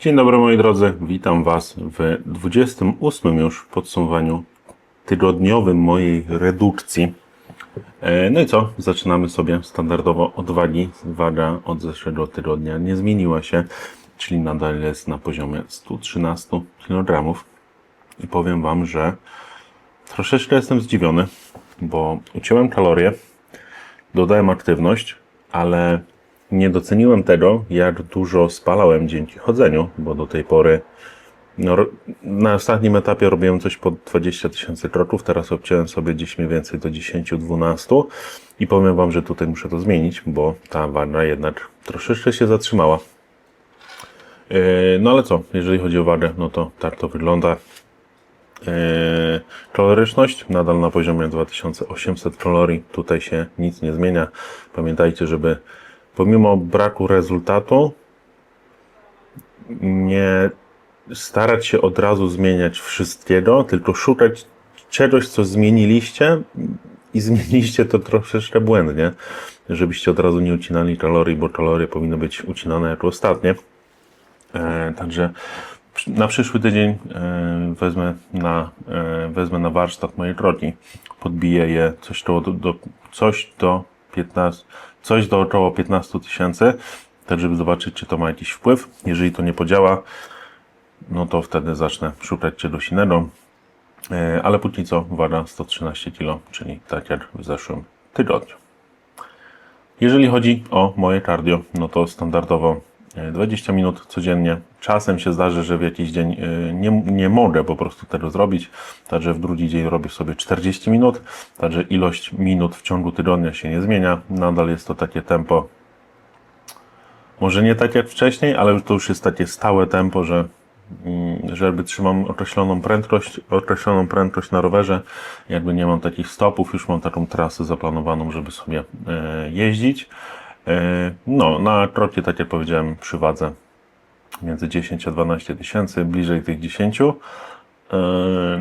Dzień dobry moi drodzy, witam Was w 28 już podsumowaniu tygodniowym mojej redukcji. E, No i co? Zaczynamy sobie standardowo od wagi. Waga od zeszłego tygodnia nie zmieniła się, czyli nadal jest na poziomie 113 kg. I powiem Wam, że troszeczkę jestem zdziwiony, bo uciąłem kalorie, dodałem aktywność, ale nie doceniłem tego, jak dużo spalałem dzięki chodzeniu, bo do tej pory no, na ostatnim etapie robiłem coś pod 20 tysięcy kroków, teraz obciąłem sobie gdzieś mniej więcej do 10-12 i powiem Wam, że tutaj muszę to zmienić, bo ta waga jednak troszeczkę się zatrzymała. Yy, No ale co, jeżeli chodzi o wagę, no to tak to wygląda. Yy, Kaloryczność nadal na poziomie 2800 kalorii, tutaj się nic nie zmienia. Pamiętajcie, żeby pomimo braku rezultatu nie starać się od razu zmieniać wszystkiego, tylko szukać czegoś, co zmieniliście i zmieniliście to troszeczkę błędnie, żebyście od razu nie ucinali kalorii, bo kalorie powinny być ucinane jako ostatnie. E, także na przyszły tydzień e, wezmę na, e, wezmę na warsztat moje kroki, podbiję je coś do, do, coś do 15, coś do około 15 tysięcy, tak żeby zobaczyć, czy to ma jakiś wpływ. Jeżeli to nie podziała, no to wtedy zacznę szukać czegoś innego. E, Ale póki co waga 113 kg, czyli tak jak w zeszłym tygodniu. Jeżeli chodzi o moje cardio, no to standardowo 20 minut codziennie. Czasem się zdarzy, że w jakiś dzień e, nie, nie mogę po prostu tego zrobić, także w drugi dzień robię sobie 40 minut, także ilość minut w ciągu tygodnia się nie zmienia. Nadal jest to takie tempo, może nie tak jak wcześniej, ale to już jest takie stałe tempo, że mm, żeby trzymam określoną prędkość, określoną prędkość na rowerze, jakby nie mam takich stopów, już mam taką trasę zaplanowaną, żeby sobie e, jeździć. E, no, na kroki, tak jak powiedziałem, przy wadze między 10 a 12 tysięcy, bliżej tych 10. E,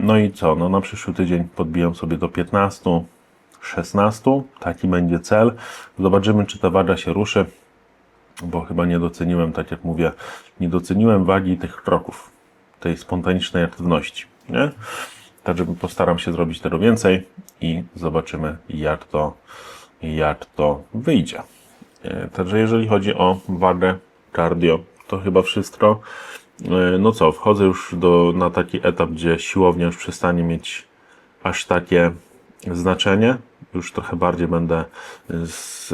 no i co? No, na przyszły tydzień podbijam sobie do 15, 16. Taki będzie cel. Zobaczymy, czy ta waga się ruszy bo chyba nie doceniłem, tak jak mówię, nie doceniłem wagi tych kroków, tej spontanicznej aktywności, nie? Także postaram się zrobić tego więcej i zobaczymy, jak to, jak to wyjdzie. E, Także jeżeli chodzi o wagę cardio, to chyba wszystko. E, No co, wchodzę już do, na taki etap, gdzie siłownia już przestanie mieć aż takie znaczenie. Już trochę bardziej będę z,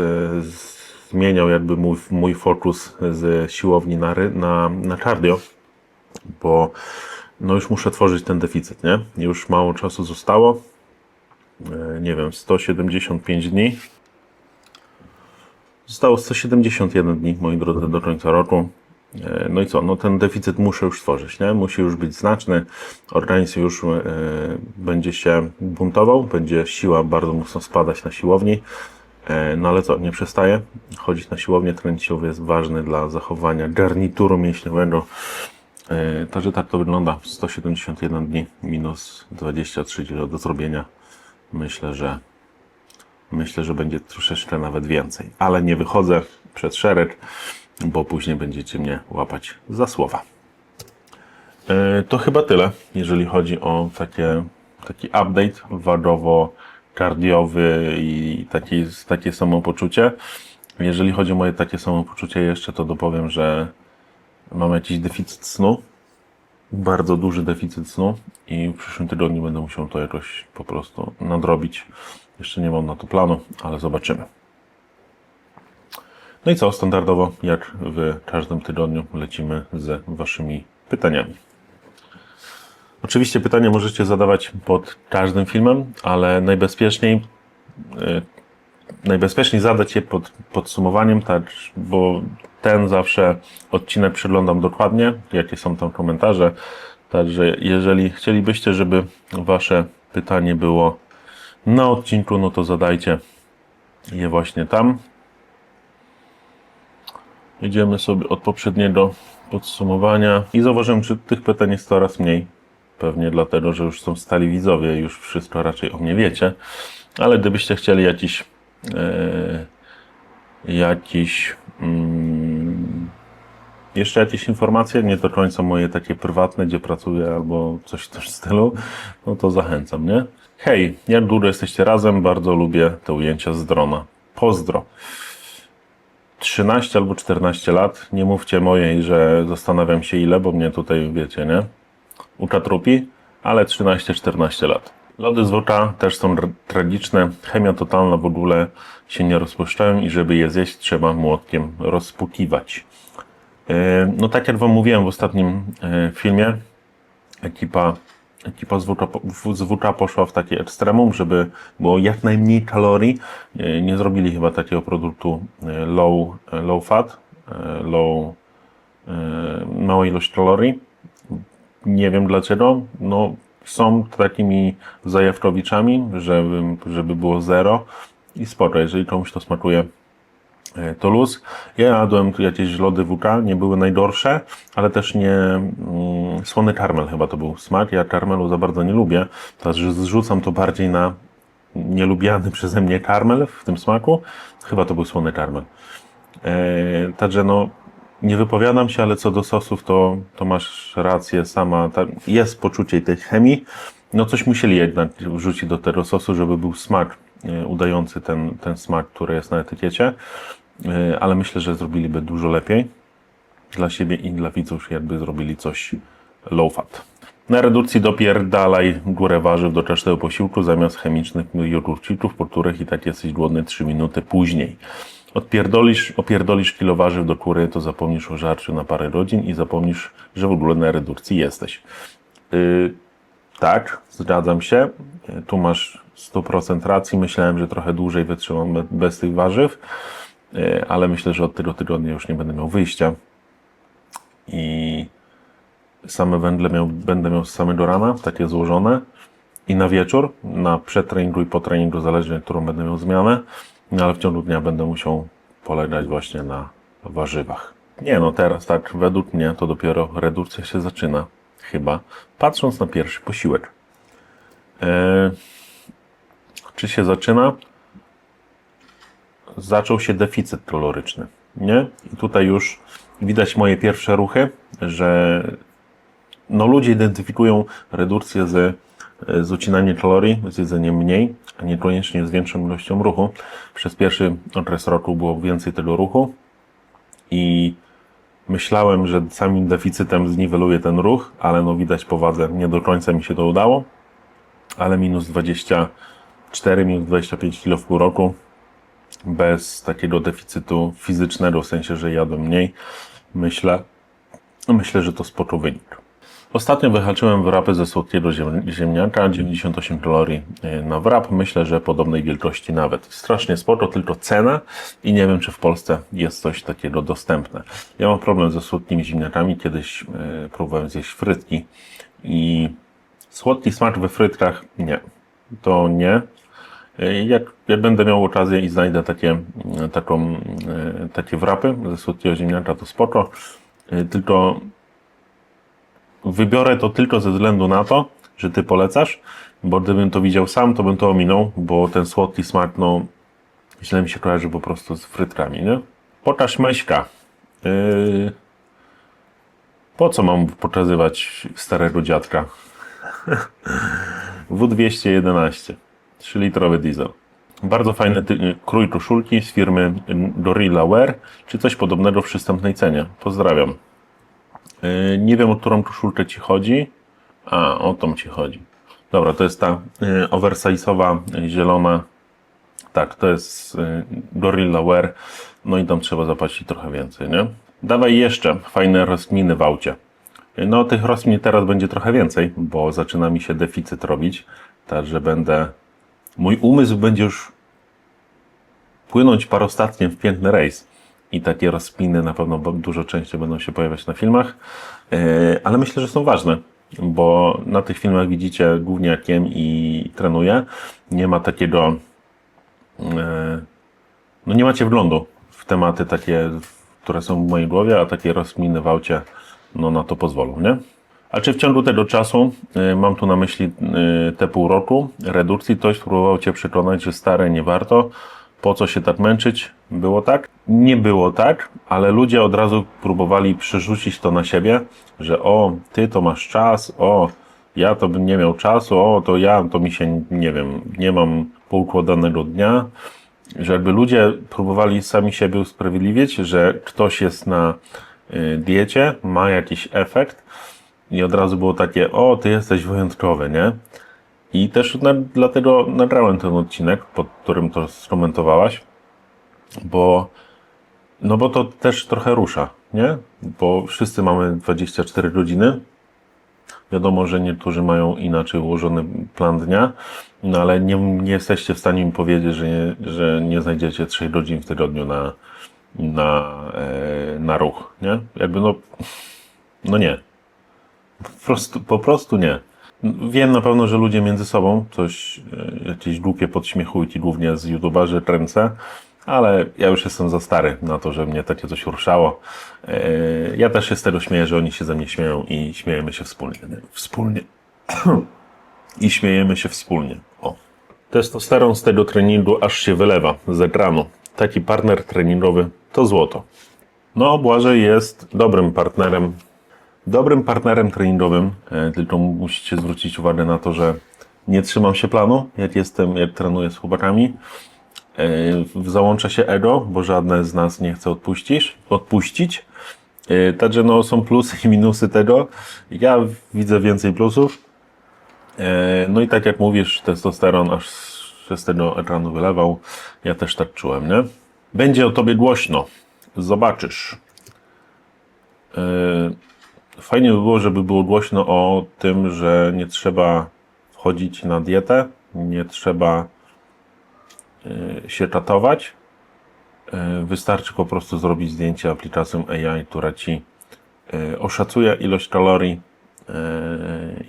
z, zmieniał jakby mój, mój fokus z siłowni na, na, na cardio, bo no już muszę tworzyć ten deficyt, nie? Już mało czasu zostało. E, Nie wiem, 175 dni. Zostało 171 dni, moi drodzy, do końca roku. E, No i co? No ten deficyt muszę już stworzyć, nie? Musi już być znaczny. Organizm już e, będzie się buntował, będzie siła bardzo mocno spadać na siłowni. E, No ale co, nie przestaję chodzić na siłownię. Trening siłowy jest ważny dla zachowania garnituru mięśniowego. Także tak to wygląda. 171 dni minus 23 kg do zrobienia. Myślę, że myślę, że będzie troszeczkę nawet więcej. Ale nie wychodzę przed szereg, bo później będziecie mnie łapać za słowa. E, To chyba tyle, jeżeli chodzi o takie, taki update wagowo-kardiowy i taki, takie samopoczucie. Jeżeli chodzi o moje takie samopoczucie jeszcze, to dopowiem, że mam jakiś deficyt snu, bardzo duży deficyt snu i w przyszłym tygodniu będę musiał to jakoś po prostu nadrobić. Jeszcze nie mam na to planu, ale zobaczymy. No i co, standardowo, jak w każdym tygodniu, lecimy z Waszymi pytaniami. Oczywiście pytania możecie zadawać pod każdym filmem, ale najbezpieczniej, e, najbezpieczniej zadać je pod podsumowaniem, tak, bo ten zawsze odcinek przeglądam dokładnie, jakie są tam komentarze. Także jeżeli chcielibyście, żeby Wasze pytanie było na odcinku, no to zadajcie je właśnie tam. Jedziemy sobie od poprzedniego podsumowania i zauważyłem, że tych pytań jest coraz mniej. Pewnie dlatego, że już są stali widzowie, już wszystko raczej o mnie wiecie. Ale gdybyście chcieli jakiś, e, jakiś mm, Jeszcze jakieś informacje, nie do końca moje takie prywatne, gdzie pracuję albo coś w tym stylu, no to zachęcam, nie? Hej, jak długo jesteście razem? Bardzo lubię te ujęcia z drona. Pozdro. 13 albo 14 lat. Nie mówcie mojej, że zastanawiam się ile, bo mnie tutaj, wiecie, nie? Uczatrupi, ale 13-14 lat. Lody z Wota też są tragiczne. Chemia totalna w ogóle się nie rozpuszczają i żeby je zjeść, trzeba młotkiem rozpukiwać. E, No tak jak Wam mówiłem w ostatnim e, filmie, ekipa, ekipa z poszła w takie ekstremum, żeby było jak najmniej kalorii. Nie zrobili chyba takiego produktu e, low, e, low fat, e, low, mała ilość kalorii. Nie wiem dlaczego. No, są takimi zajawkowiczami, żeby, żeby było zero i spoko. Jeżeli komuś to smakuje, to luz. Ja jadłem tu jakieś lody WK, nie były najgorsze, ale też nie mm, słony karmel chyba to był smak. Ja karmelu za bardzo nie lubię, także zrzucam to bardziej na nielubiany przeze mnie karmel w tym smaku. Chyba to był słony karmel. E, także no, nie wypowiadam się, ale co do sosów, to, to masz rację sama. Ta, jest poczucie tej chemii. No coś musieli jednak wrzucić do tego sosu, żeby był smak e, udający ten, ten smak, który jest na etykiecie. E, ale myślę, że zrobiliby dużo lepiej dla siebie i dla widzów, jakby zrobili coś low fat. Na redukcji dopierdalaj górę warzyw do każdego posiłku zamiast chemicznych jogurcitów, po których i tak jesteś głodny 3 minuty później. Odpierdolisz, opierdolisz kilo warzyw do kury, to zapomnisz o żarciu na parę godzin i zapomnisz, że w ogóle na redukcji jesteś. Yy, tak, zgadzam się. Yy, Tu masz 100% racji. Myślałem, że trochę dłużej wytrzymam be- bez tych warzyw, yy, ale myślę, że od tego tygodnia już nie będę miał wyjścia. I same wędle miał, będę miał z samego rana, takie złożone. I na wieczór, na przedtreningu i po treningu, zależnie którą będę miał zmianę, no ale w ciągu dnia będę musiał polegać właśnie na warzywach. Nie no, teraz tak, według mnie to dopiero redukcja się zaczyna, chyba, patrząc na pierwszy posiłek. Eee, czy się zaczyna? Zaczął się deficyt kaloryczny, nie? I tutaj już widać moje pierwsze ruchy, że no ludzie identyfikują redukcję z, z ucinaniem kalorii, z jedzeniem mniej, a niekoniecznie z większą ilością ruchu. Przez pierwszy okres roku było więcej tego ruchu i myślałem, że samym deficytem zniweluję ten ruch, ale no widać po wadze, nie do końca mi się to udało, ale minus 24, minus 25 kg w pół roku bez takiego deficytu fizycznego, w sensie, że jadłem mniej, myślę, myślę, że to spoko wynik. Ostatnio wyhaczyłem wrapy ze słodkiego ziem- ziemniaka, 98 kalorii e, na wrap. Myślę, że podobnej wielkości nawet. Strasznie sporo, tylko cena i nie wiem, czy w Polsce jest coś takiego dostępne. Ja mam problem ze słodkimi ziemniakami. Kiedyś e, próbowałem zjeść frytki i słodki smak we frytkach nie. To nie. E, Jak, jak będę miał okazję i znajdę takie, mm, taką, e, takie wrapy ze słodkiego ziemniaka, to spoko. E, Tylko wybiorę to tylko ze względu na to, że ty polecasz, bo gdybym to widział sam, to bym to ominął, bo ten słodki smak, no, źle mi się kojarzy po prostu z frytkami, nie? Pokaż Meśka. Yy... Po co mam pokazywać starego dziadka? W211. 3-litrowy diesel. Bardzo fajny krój koszulki z firmy Gorilla Wear, czy coś podobnego w przystępnej cenie. Pozdrawiam. Yy, Nie wiem, o którą koszulkę ci chodzi. A, o tą ci chodzi. Dobra, to jest ta yy, oversize'owa, yy, zielona. Tak, to jest yy, Gorilla Wear. No i tam trzeba zapłacić trochę więcej, nie? Dawaj jeszcze fajne rozkminy w aucie. No, tych rozkmin teraz będzie trochę więcej, bo zaczyna mi się deficyt robić. Także będę. Mój umysł będzie już płynąć parostatnie w piękny rejs. I takie rozpiny na pewno dużo częściej będą się pojawiać na filmach, E, ale myślę, że są ważne, bo na tych filmach widzicie głównie jak jem i trenuję. Nie ma takiego, e, no nie macie wglądu w tematy takie, które są w mojej głowie, a takie rozkminy w aucie, no na to pozwolą, nie? A czy w ciągu tego czasu, y, mam tu na myśli y, te pół roku redukcji, ktoś próbował Cię przekonać, że stare nie warto, po co się tak męczyć? Było tak? Nie było tak, ale ludzie od razu próbowali przerzucić to na siebie, że o, ty to masz czas, o, ja to bym nie miał czasu, o, to ja, to mi się, nie wiem, nie mam poukładanego dnia, że jakby ludzie próbowali sami siebie usprawiedliwić, że ktoś jest na y, diecie, ma jakiś efekt i od razu było takie, o, ty jesteś wyjątkowy, nie? I też na, dlatego nagrałem ten odcinek, pod którym to skomentowałaś, bo no bo to też trochę rusza, nie? Bo wszyscy mamy 24 godziny. Wiadomo, że niektórzy mają inaczej ułożony plan dnia, no ale nie, nie jesteście w stanie mi powiedzieć, że nie, że nie znajdziecie 3 godzin w tygodniu na, na, e, na ruch, nie? Jakby no, no nie. Po prostu, po prostu nie. Wiem na pewno, że ludzie między sobą coś, e, jakieś głupie podśmiechujki, głównie z youtuberzy kręcę, ale ja już jestem za stary na to, że mnie takie coś ruszało. E, Ja też się z tego śmieję, że oni się ze mnie śmieją i śmiejemy się wspólnie. nie? Wspólnie. I śmiejemy się wspólnie. O. Testosteron z tego treningu aż się wylewa z ekranu. Taki partner treningowy to złoto. No, Błażej jest dobrym partnerem dobrym partnerem treningowym, e, tylko musicie zwrócić uwagę na to, że nie trzymam się planu, jak jestem, jak trenuję z chłopakami. E, Załącza się ego, bo żadne z nas nie chce odpuścić. odpuścić. E, Także no, są plusy i minusy tego. Ja widzę więcej plusów. No i tak jak mówisz, testosteron aż się z tego ekranu wylewał. Ja też tak czułem, nie? Będzie o tobie głośno. Zobaczysz. E, Fajnie by było, żeby było głośno o tym, że nie trzeba wchodzić na dietę, nie trzeba y, się tatować. Y, Wystarczy po prostu zrobić zdjęcie aplikacją AI, która ci y, oszacuje ilość kalorii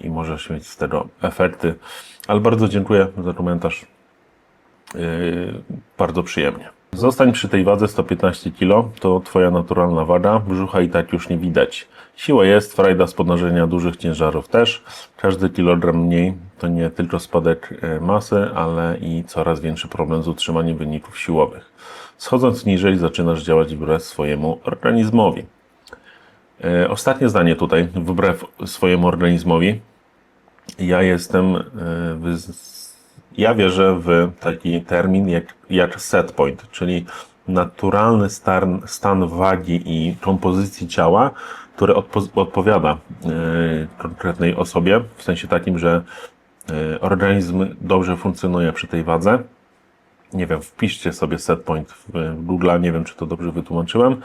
i możesz mieć z tego efekty. Ale bardzo dziękuję za komentarz. Bardzo przyjemnie. Zostań przy tej wadze 115 kg, to Twoja naturalna waga, brzucha i tak już nie widać. Siła jest, frajda z podnoszenia dużych ciężarów też. Każdy kilogram mniej to nie tylko spadek e, masy, ale i coraz większy problem z utrzymaniem wyników siłowych. Schodząc niżej zaczynasz działać wbrew swojemu organizmowi. E, Ostatnie zdanie tutaj, wbrew swojemu organizmowi. Ja jestem, e, ja wierzę w taki termin jak, jak set point, czyli naturalny stan, stan wagi i kompozycji ciała, który odpo- odpowiada e, konkretnej osobie, w sensie takim, że e, organizm dobrze funkcjonuje przy tej wadze. Nie wiem, wpiszcie sobie set point w w Google, nie wiem, czy to dobrze wytłumaczyłem.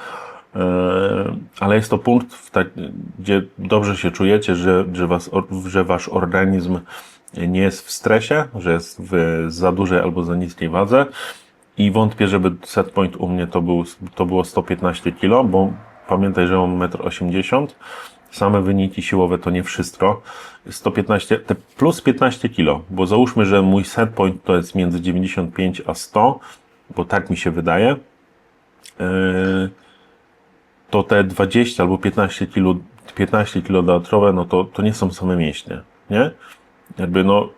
E, ale jest to punkt, tak, gdzie dobrze się czujecie, że, że, was, że wasz organizm nie jest w stresie, że jest w za dużej albo za niskiej wadze i wątpię, żeby set point u mnie to, był, to było 115 kg, bo pamiętaj, że mam 1,80 m. Same wyniki siłowe to nie wszystko. 115, te plus 15 kg, bo załóżmy, że mój set point to jest między 95 a 100, bo tak mi się wydaje. Yy, to te 20 albo 15 kg, 15 kg dodatkowe, no to, to nie są same mięśnie, nie? Jakby no,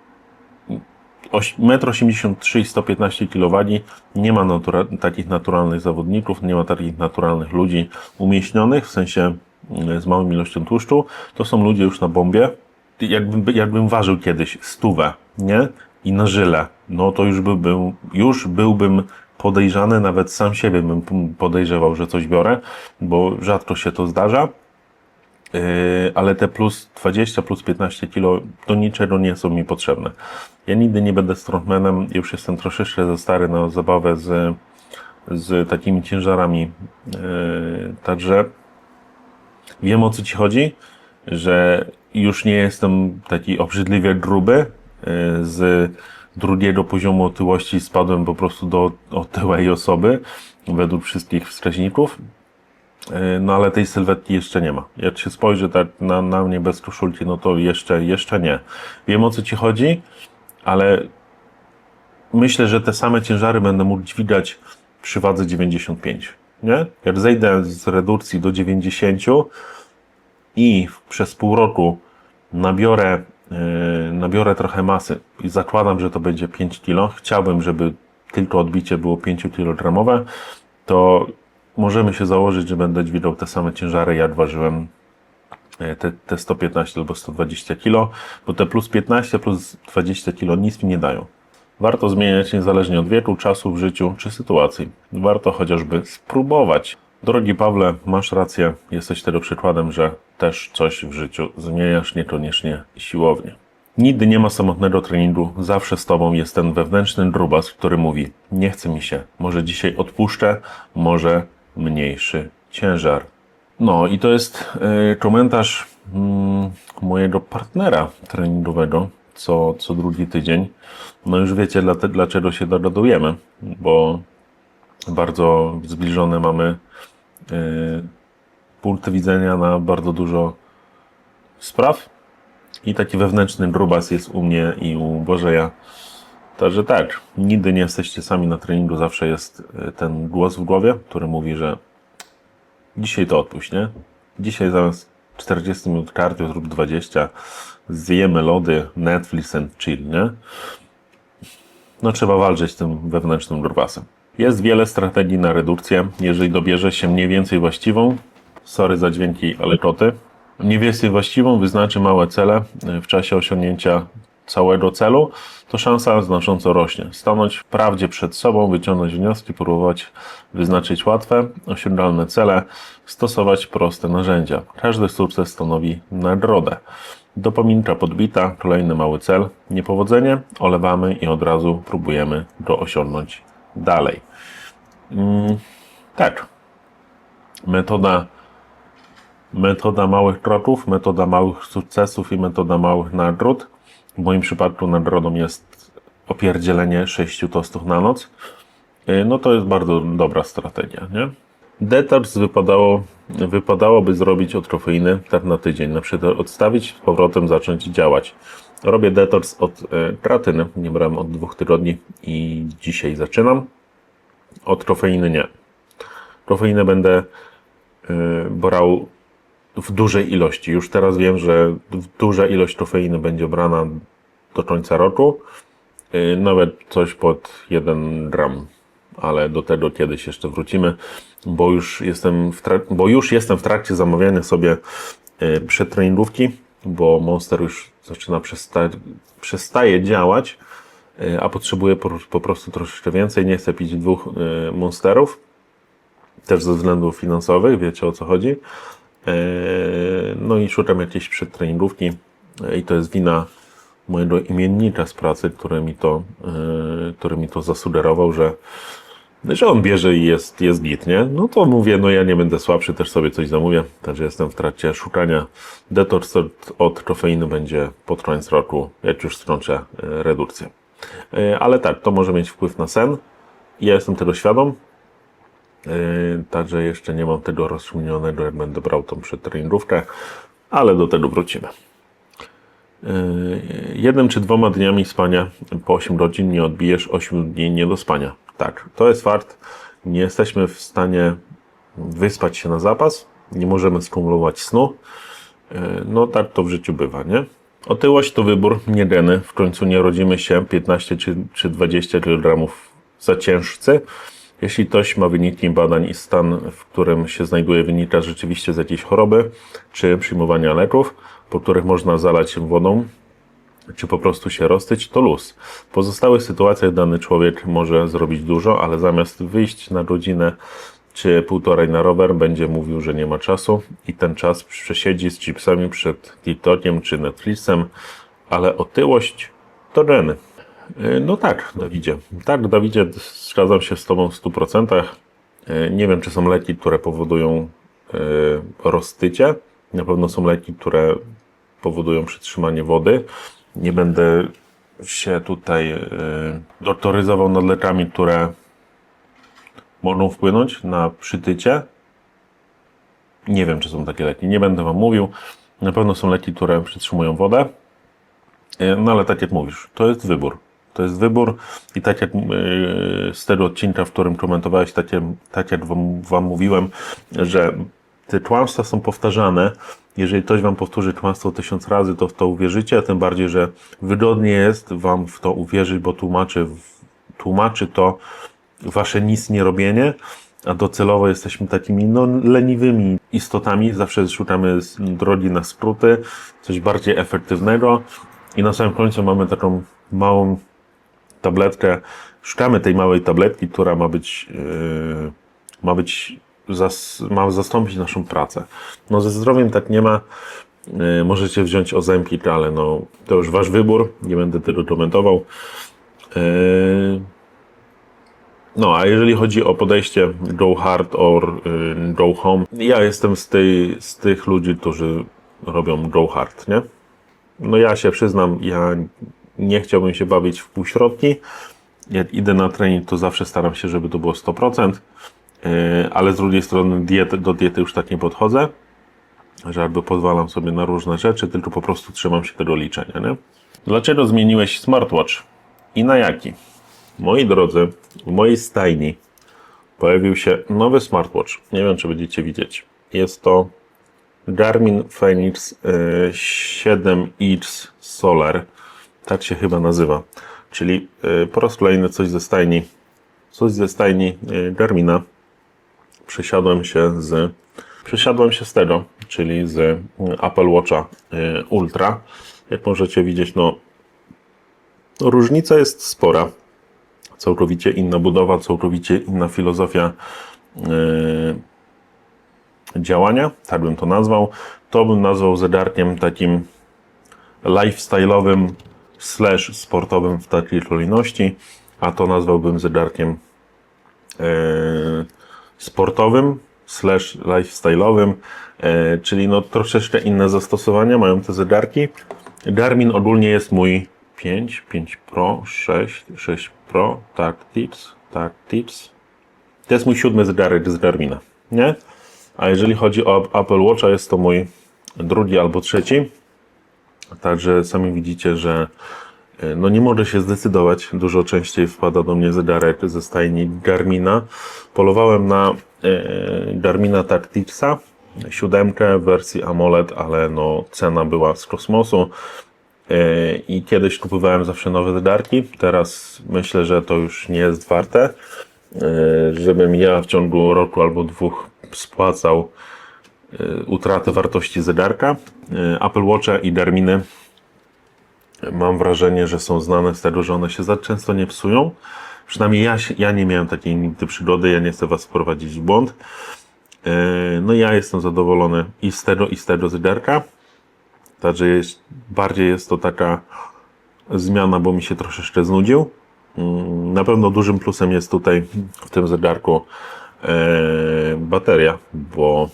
oś- 1,83 m i 115 kg nie ma natura, takich naturalnych zawodników, nie ma takich naturalnych ludzi umieśnionych, w sensie mm, z małą ilością tłuszczu, to są ludzie już na bombie. Jakbym, jakbym ważył kiedyś stówę, nie? I na żyle, no to już, by był, już byłbym podejrzany, nawet sam siebie bym podejrzewał, że coś biorę, bo rzadko się to zdarza. Yy, ale te plus 20, plus 15 kilo do niczego nie są mi potrzebne. Ja nigdy nie będę strongmanem, już jestem troszeczkę za stary na zabawę z, z takimi ciężarami. Yy, Także wiem o co Ci chodzi, że już nie jestem taki obrzydliwie gruby. Yy, Z drugiego poziomu otyłości spadłem po prostu do otyłej osoby według wszystkich wskaźników. Yy, No ale tej sylwetki jeszcze nie ma. Jak się spojrzy tak na, na mnie bez koszulki, no to jeszcze, jeszcze nie. Wiem o co Ci chodzi, ale myślę, że te same ciężary będę mógł dźwigać przy wadze 95. Nie? Jak zejdę z redukcji do 90 i przez pół roku nabiorę, nabiorę trochę masy i zakładam, że to będzie 5 kg, chciałbym, żeby tylko odbicie było 5 kg, to możemy się założyć, że będę dźwigał te same ciężary, jak ważyłem e, te, te 115 albo 120 kg, bo te plus 15, plus 20 kg nic mi nie dają. Warto zmieniać niezależnie od wieku, czasu w życiu czy sytuacji. Warto chociażby spróbować. Drogi Pawle, masz rację, jesteś tego przykładem, że też coś w życiu zmieniasz, niekoniecznie siłownie. Nigdy nie ma samotnego treningu, zawsze z tobą jest ten wewnętrzny drubas, który mówi: Nie chce mi się, może dzisiaj odpuszczę, może mniejszy ciężar. No i to jest y, komentarz mm, mojego partnera treningowego co, co drugi tydzień. No już wiecie, dla, dlaczego się dogadujemy, bo bardzo zbliżone mamy y, punkty widzenia na bardzo dużo spraw i taki wewnętrzny grubas jest u mnie i u Bożeja. Także tak, nigdy nie jesteście sami na treningu, zawsze jest y, ten głos w głowie, który mówi, że dzisiaj to odpuść, nie? Dzisiaj zamiast 40 minut kardio zrób 20, zjemy lody, Netflix and chill, nie? No trzeba walczyć z tym wewnętrznym grubasem. Jest wiele strategii na redukcję. Jeżeli dobierze się mniej więcej właściwą, sorry za dźwięki, ale koty, mniej więcej właściwą wyznaczy małe cele w czasie osiągnięcia całego celu, to szansa znacząco rośnie. Stanąć w prawdzie przed sobą, wyciągnąć wnioski, próbować wyznaczyć łatwe, osiągalne cele, stosować proste narzędzia. Każdy sukces stanowi nagrodę. Dopominka podbita, kolejny mały cel, niepowodzenie, olewamy i od razu próbujemy go osiągnąć dalej. Mm, tak. Metoda, metoda małych kroków, metoda małych sukcesów i metoda małych nagród. W moim przypadku nagrodą jest opierdzielenie sześciu tostów na noc. Y, no to jest bardzo dobra strategia, nie? Detox wypadało, wypadałoby zrobić od kofeiny tak na tydzień. Na przykład odstawić, z powrotem zacząć działać. Robię detox od e, kreatyny, nie brałem od dwóch tygodni i dzisiaj zaczynam. Od kofeiny nie. Kofeinę będę e, brał w dużej ilości. Już teraz wiem, że duża ilość kofeiny będzie brana do końca roku. E, nawet coś pod 1 gram ale do tego kiedyś jeszcze wrócimy, bo już jestem w, bo już jestem w trakcie zamawiania sobie e, przetreningówki, bo Monster już zaczyna przesta przestaje działać, e, a potrzebuję po, po, prostu troszeczkę więcej. Nie chcę pić dwóch e, Monsterów, też ze względów finansowych, wiecie o co chodzi. No i szukam jakiejś przetreningówki i to jest wina mojego imiennika z pracy, który mi to, który mi to zasugerował, że że on bierze i jest, jest git, nie? No to mówię, no ja nie będę słabszy, też sobie coś zamówię. Także jestem w trakcie szukania. Detox od, od kofeiny będzie pod koniec roku, jak już skończę e, redukcję. E, ale tak, to może mieć wpływ na sen. Ja jestem tego świadom. E, także jeszcze nie mam tego rozszumionego, jak będę brał tą przedtreningówkę, ale do tego wrócimy. Jednym czy dwoma dniami spania po 8 godzin nie odbijesz 8 dni nie do spania. Tak, to jest fakt. Nie jesteśmy w stanie wyspać się na zapas, nie możemy skumulować snu. E, no tak to w życiu bywa, nie? Otyłość to wybór, nie geny. W końcu nie rodzimy się 15 czy, czy 20 kg za ciężcy. Jeśli ktoś ma wyniki badań i stan, w którym się znajduje, wynika rzeczywiście z jakiejś choroby czy przyjmowania leków, po których można zalać wodą, czy po prostu się roztyć, to luz. W pozostałych sytuacjach dany człowiek może zrobić dużo, ale zamiast wyjść na godzinę czy półtorej na rower, będzie mówił, że nie ma czasu i ten czas przesiedzi z chipsami przed TikTokiem czy Netflixem, ale otyłość to geny. E, no tak, Dawidzie. Tak, Dawidzie, zgadzam się z Tobą w 100%. E, nie wiem, czy są leki, które powodują e, roztycie. Na pewno są leki, które powodują przytrzymanie wody. Nie będę się tutaj doktoryzował nad lekami, które mogą wpłynąć na przytycie. Nie wiem, czy są takie leki. Nie będę Wam mówił. Na pewno są leki, które przytrzymują wodę. No ale tak jak mówisz, to jest wybór. To jest wybór i tak jak e, z tego odcinka, w którym komentowałeś, tak jak, tak jak wam, wam mówiłem, że te kłamstwa są powtarzane. Jeżeli ktoś Wam powtórzy kłamstwo tysiąc razy, to w to uwierzycie, a tym bardziej, że wygodnie jest Wam w to uwierzyć, bo tłumaczy, tłumaczy to wasze nic nie robienie, a docelowo jesteśmy takimi no, leniwymi istotami. Zawsze szukamy drogi na skróty, coś bardziej efektywnego i na samym końcu mamy taką małą tabletkę. Szukamy tej małej tabletki, która ma być, yy, ma być, zas, ma zastąpić naszą pracę. No ze zdrowiem tak nie ma. Yy, możecie wziąć Ozempik, ale no to już wasz wybór. Nie będę tego komentował. Yy, no, a jeżeli chodzi o podejście go hard or y, go home, ja jestem z, tej, z tych ludzi, którzy robią go hard, nie? No ja się przyznam, ja nie chciałbym się bawić w półśrodki. Jak idę na trening, to zawsze staram się, żeby to było 100%, yy, ale z drugiej strony do diety już tak nie podchodzę, że jakby pozwalam sobie na różne rzeczy, tylko po prostu trzymam się tego liczenia, nie? Dlaczego zmieniłeś smartwatch i na jaki? Moi drodzy, w mojej stajni pojawił się nowy smartwatch. Nie wiem, czy będziecie widzieć. Jest to Garmin Fenix y, 7X Solar. Tak się chyba nazywa. Czyli y, po raz kolejny coś ze stajni. Coś ze stajni y, Garmina. Przesiadłem się z przesiadłem się z tego, czyli z y, Apple Watcha Ultra. Jak możecie widzieć, no różnica jest spora całkowicie inna budowa, całkowicie inna filozofia działania, tak bym to nazwał. To bym nazwał zegarkiem takim lifestyle'owym slash sportowym w takiej kolejności, a to nazwałbym zegarkiem yy, sportowym slash lifestyle'owym, yy, czyli no troszeczkę inne zastosowania mają te zegarki. Garmin ogólnie jest mój 5, 5 Pro, 6, 6 Pro, Tactics, Tactics. To jest mój siódmy zegarek z Garmina, nie? A jeżeli chodzi o Apple Watcha, jest to mój drugi albo trzeci. Także sami widzicie, że e, no nie mogę się zdecydować. Dużo częściej wpada do mnie zegarek ze stajni Garmina. Polowałem na e, Garmina Tacticsa, siódemkę w wersji AMOLED, ale no cena była z kosmosu. Yy, I kiedyś kupowałem zawsze nowe zegarki. Teraz myślę, że to już nie jest warte, żebym ja w ciągu roku albo dwóch spłacał utratę wartości zegarka. Apple Watche i Garminy mam wrażenie, że są znane z tego, że one się za często nie psują. Przynajmniej ja, ja nie miałem takiej nigdy przygody, ja nie chcę Was wprowadzić w błąd. No ja jestem zadowolony i z tego, i z tego zegarka. Także jest, bardziej jest to taka zmiana, bo mi się troszeczkę znudził. Mm, Na pewno dużym plusem jest tutaj w tym zegarku bateria, bo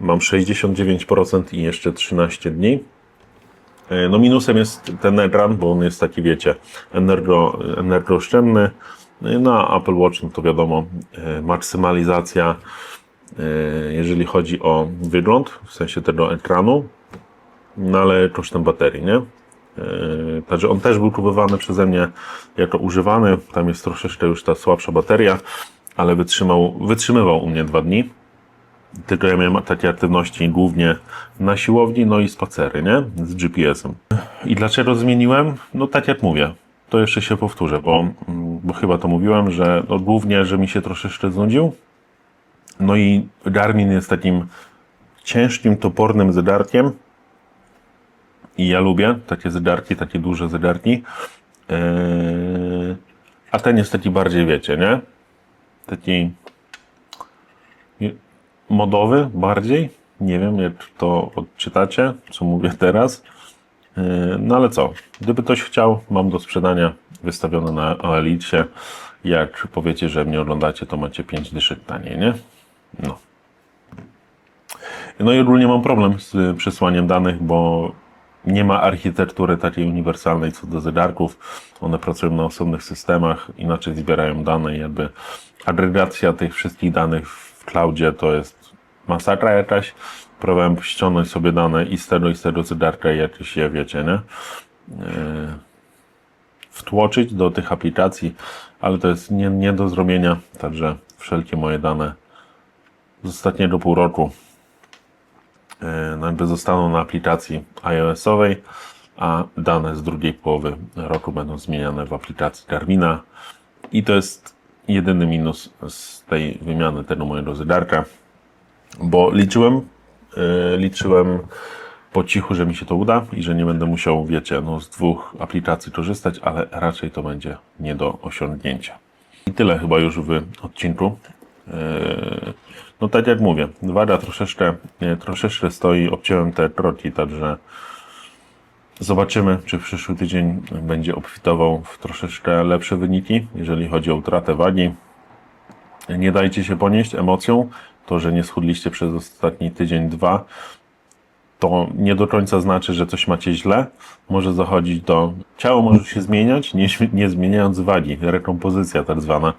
mam 69% i jeszcze 13 dni. E, No minusem jest ten ekran, bo on jest taki, wiecie, energo, energooszczędny. No a Apple Watch, no to wiadomo, e, maksymalizacja, e, jeżeli chodzi o wygląd, w sensie tego ekranu, no ale kosztem baterii, nie? Także on też był kupowany przeze mnie jako używany. Tam jest troszeczkę już ta słabsza bateria, ale wytrzymał, wytrzymywał u mnie dwa dni. Tylko ja miałem takie aktywności głównie na siłowni, no i spacery, nie? Z GPS-em. I dlaczego zmieniłem? No tak jak mówię, to jeszcze się powtórzę, bo, mm, bo chyba to mówiłem, że no głównie, że mi się troszeczkę znudził. No i Garmin jest takim ciężkim, topornym zegarkiem, i ja lubię takie zegarki, takie duże zegarki. Yy, a ten jest taki bardziej, wiecie, nie? Taki modowy bardziej. Nie wiem, jak to odczytacie, co mówię teraz. Yy, no ale co? Gdyby ktoś chciał, mam do sprzedania wystawione na Elicie. Jak powiecie, że mnie oglądacie, to macie 5 dyszek taniej, nie? No. No i ogólnie mam problem z przesłaniem danych, bo nie ma architektury takiej uniwersalnej co do zegarków. One pracują na osobnych systemach, inaczej zbierają dane i jakby agregacja tych wszystkich danych w cloudzie to jest masakra jakaś. Próbowałem ściągnąć sobie dane i z tego i z tego zegarka i jakieś je, wiecie, nie? Yy, wtłoczyć do tych aplikacji, ale to jest nie, nie do zrobienia, także wszelkie moje dane z ostatniego pół roku e, jakby zostaną na aplikacji iOS-owej, a dane z drugiej połowy roku będą zmieniane w aplikacji Garmina. I to jest jedyny minus z tej wymiany tego mojego zegarka, bo liczyłem, yy, liczyłem po cichu, że mi się to uda i że nie będę musiał, wiecie, no, z dwóch aplikacji korzystać, ale raczej to będzie nie do osiągnięcia. I tyle chyba już w odcinku. Yy, No tak jak mówię, waga troszeczkę, yy, troszeczkę stoi, obciąłem te kroki, także zobaczymy, czy przyszły tydzień będzie obfitował w troszeczkę lepsze wyniki, jeżeli chodzi o utratę wagi. Nie dajcie się ponieść emocją. To, że nie schudliście przez ostatni tydzień, dwa, to nie do końca znaczy, że coś macie źle. Może zachodzić do. Ciało może się zmieniać, nie, nie zmieniając wagi. Rekompozycja tak zwana.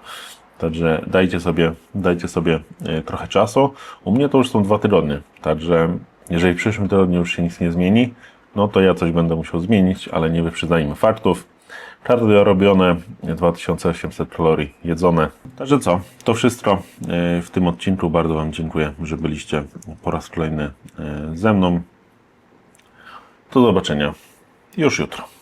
Także dajcie sobie, dajcie sobie e, trochę czasu. U mnie to już są dwa tygodnie. Także jeżeli w przyszłym tygodniu już się nic nie zmieni, no to ja coś będę musiał zmienić, ale nie wyprzedzajmy faktów. Cardio robione, 2800 kalorii jedzone. Także co, to wszystko e, w tym odcinku. Bardzo Wam dziękuję, że byliście po raz kolejny e, ze mną. Do zobaczenia już jutro.